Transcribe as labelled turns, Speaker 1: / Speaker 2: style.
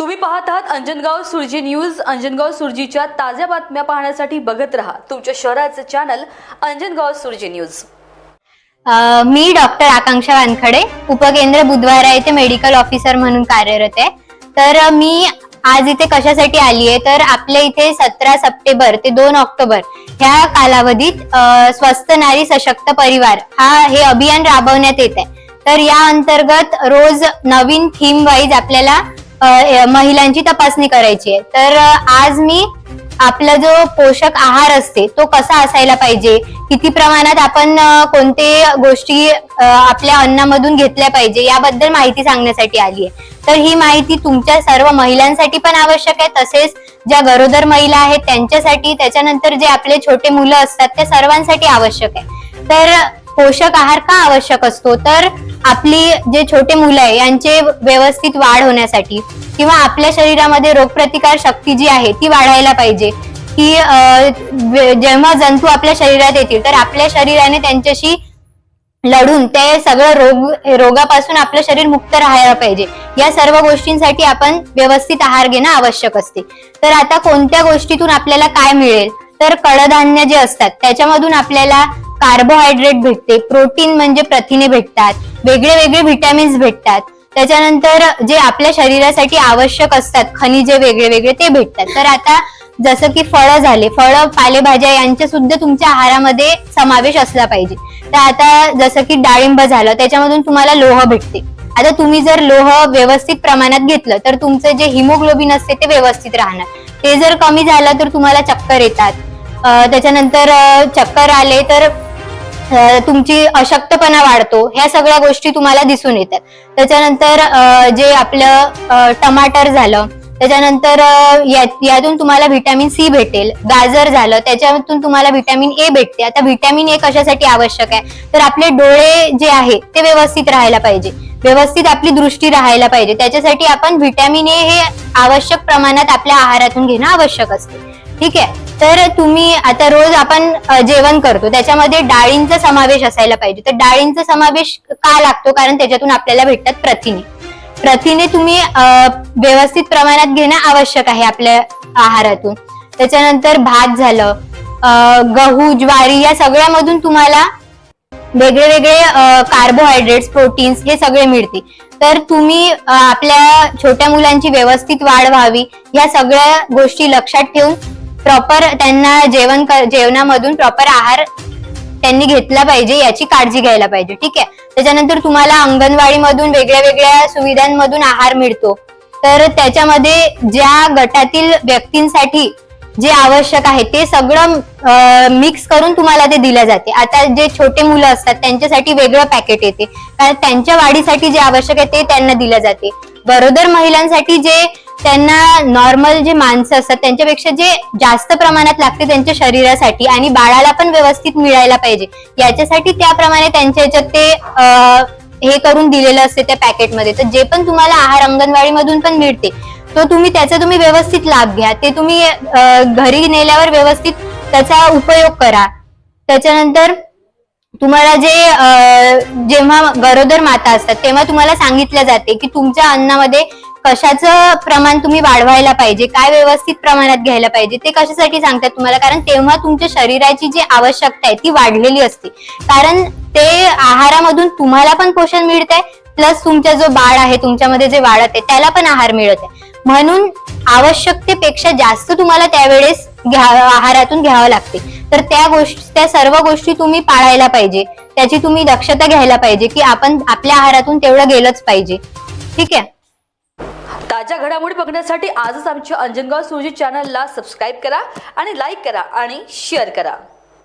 Speaker 1: तुम्ही पाहत आहात अंजनगाव सुरजी न्यूज. अंजनगाव सुरजीच्या ताज्या बातम्या पाहण्यासाठी बघत रहा तुमच्या शहराचं चॅनल अंजनगाव सुरजी न्यूज.
Speaker 2: अ, मी डॉक्टर आकांक्षा वानखडे उपकेंद्र बुधवारा येथे मेडिकल ऑफिसर म्हणून कार्यरत आहे. तर अ, मी आज इथे कशासाठी आली आहे? तर आपल्या इथे सतरा सप्टेंबर ते दोन ऑक्टोबर ह्या कालावधीत अ, स्वस्थ नारी सशक्त परिवार हा हे अभियान राबवण्यात येत आहे. तर या अंतर्गत रोज नवीन थीम वाईज आपल्याला महिलांची तपासणी करायची आहे. तर आज मी आपला जो पोषक आहार असते तो कसा असायला पाहिजे? किती प्रमाणात आपण कोणते गोष्टी आपल्या अन्नामधून घेतल्या पाहिजे याबद्दल माहिती सांगण्यासाठी आली आहे. तर ही माहिती तुमच्या सर्व महिलांसाठी पण आवश्यक आहे. तसेच ज्या गरोदर महिला आहेत त्यांच्यासाठी त्याच्यानंतर जे आपले छोटे मुलं असतात त्या सर्वांसाठी आवश्यक आहे. तर पोषक आहार का आवश्यक असतो? तर आपली जे छोटे मुलं आहे यांचे व्यवस्थित वाढ होण्यासाठी. किंवा आपल्या शरीरामध्ये रोगप्रतिकार शक्ती जी आहे ती वाढायला पाहिजे. की जेव्हा जंतू आपल्या शरीरात येतील तर आपल्या शरीराने त्यांच्याशी लढून ते सगळं रोग रोगापासून आपलं शरीर मुक्त राहायला पाहिजे. या सर्व गोष्टींसाठी आपण व्यवस्थित आहार घेणं आवश्यक असते. तर आता कोणत्या गोष्टीतून आपल्याला काय मिळेल? तर कडधान्य जे असतात त्याच्यामधून आपल्याला कार्बोहायड्रेट भेटते प्रोटीन म्हणजे प्रथिने भेटतात वेगळे वेगळे व्हिटॅमिन्स भेटतात. त्याच्यानंतर जे आपल्या शरीरासाठी आवश्यक असतात खनिजे वेगळे वेगळे ते भेटतात. तर आता जसं की फळं झाले फळं पालेभाज्या यांचे सुद्धा तुमच्या आहारामध्ये समावेश असला पाहिजे. तर आता जसं की डाळिंब झालं त्याच्यामधून तुम्हाला लोह भेटते. आता तुम्ही जर लोह व्यवस्थित प्रमाणात घेतलं तर तुमचं जे हिमोग्लोबिन असते ते व्यवस्थित राहणार. ते जर कमी झालं तर तुम्हाला चक्कर येतात. त्याच्यानंतर चक्कर आले तर तुमची अशक्तपणा वाढतो ह्या सगळ्या गोष्टी तुम्हाला दिसून येतात. त्याच्यानंतर जे आपलं टमाटर झालं त्याच्यानंतर यातून तुम्हाला व्हिटॅमिन सी भेटेल गाजर झालं त्याच्यातून तुम्हाला व्हिटॅमिन ए भेटते. आता व्हिटॅमिन ए कशासाठी आवश्यक आहे? तर आपले डोळे जे आहे ते व्यवस्थित राहायला पाहिजे. व्यवस्थित आपली दृष्टी राहायला पाहिजे. त्याच्यासाठी आपण व्हिटॅमिन ए हे आवश्यक प्रमाणात आपल्या आहारातून घेणं आवश्यक असते. ठीक आहे? तर तुम्ही आता रोज आपण जेवण करतो. त्याच्यामध्ये डाळींचा समावेश असायला पाहिजे. तर डाळींचा समावेश का लागतो? कारण त्याच्यातून आपल्याला भेटतात प्रथिने. प्रथिने तुम्ही व्यवस्थित प्रमाणात घेणं आवश्यक आहे आपल्या आहारातून. त्याच्यानंतर भात झालं गहू ज्वारी या सगळ्यामधून तुम्हाला वेगळे वेगळे कार्बोहायड्रेट्स प्रोटीन्स हे सगळे मिळते तर तुम्ही आपल्या छोट्या मुलांची व्यवस्थित वाढ व्हावी. या सगळ्या गोष्टी लक्षात ठेवून प्रॉपर त्यांना जेवण जेवणामधून प्रॉपर आहार त्यांनी घेतला पाहिजे याची काळजी घ्यायला पाहिजे ठीक आहे? त्याच्यानंतर तुम्हाला अंगणवाडीमधून वेगळ्या वेगळ्या सुविधांमधून आहार मिळतो. तर त्याच्यामध्ये ज्या गटातील व्यक्तींसाठी जे आवश्यक आहे ते सगळं मिक्स करून तुम्हाला ते दिलं जाते. आता जे छोटे मुलं असतात त्यांच्यासाठी वेगळं पॅकेट येते. कारण त्यांच्या वाढीसाठी जे आवश्यक आहे ते त्यांना दिलं जाते. गरोदर महिलांसाठी जे त्यांना नॉर्मल जे माणसं असतात त्यांच्यापेक्षा जे जास्त प्रमाणात लागते त्यांच्या शरीरासाठी आणि बाळाला पण व्यवस्थित मिळायला पाहिजे. याच्यासाठी त्याप्रमाणे त्यांच्या याच्यात ते हे करून दिलेलं असते त्या पॅकेटमध्ये तर जे पण तुम्हाला आहार अंगणवाडी मधून पण मिळते तो तुम्ही त्याचा तुम्ही व्यवस्थित लाभ घ्या. ते तुम्ही घरी नेल्यावर व्यवस्थित त्याचा उपयोग करा. त्याच्यानंतर तुम्हाला जे जेव्हा गरोदर माता असतात तेव्हा तुम्हाला सांगितलं जाते की तुमच्या अन्नामध्ये कशाचं प्रमाण तुम्ही वाढवायला पाहिजे? काय व्यवस्थित प्रमाणात घ्यायला पाहिजे? ते कशासाठी सांगतात तुम्हाला? कारण तेव्हा तुमच्या शरीराची जी आवश्यकता आहे ती वाढलेली असते. कारण ते आहारामधून तुम्हाला पण पोषण मिळत आहे प्लस तुमचा जो बाळ आहे तुमच्यामध्ये जे वाढत आहे त्याला पण आहार मिळत आहे. म्हणून आवश्यकतेपेक्षा जास्त तुम्हाला त्यावेळेस घ्या आहारातून घ्यावं लागते. तर त्या गोष्टी त्या सर्व गोष्टी तुम्ही पाळायला पाहिजे. त्याची तुम्ही दक्षता घ्यायला पाहिजे की आपण आपल्या आहारातून तेवढं गेलंच पाहिजे. ठीक आहे?
Speaker 1: ताज्या घडामोडी बघण्यासाठी आजच आमच्या अंजनगाव सुरजी चॅनलला सबस्क्राईब करा आणि लाईक करा आणि शेअर करा.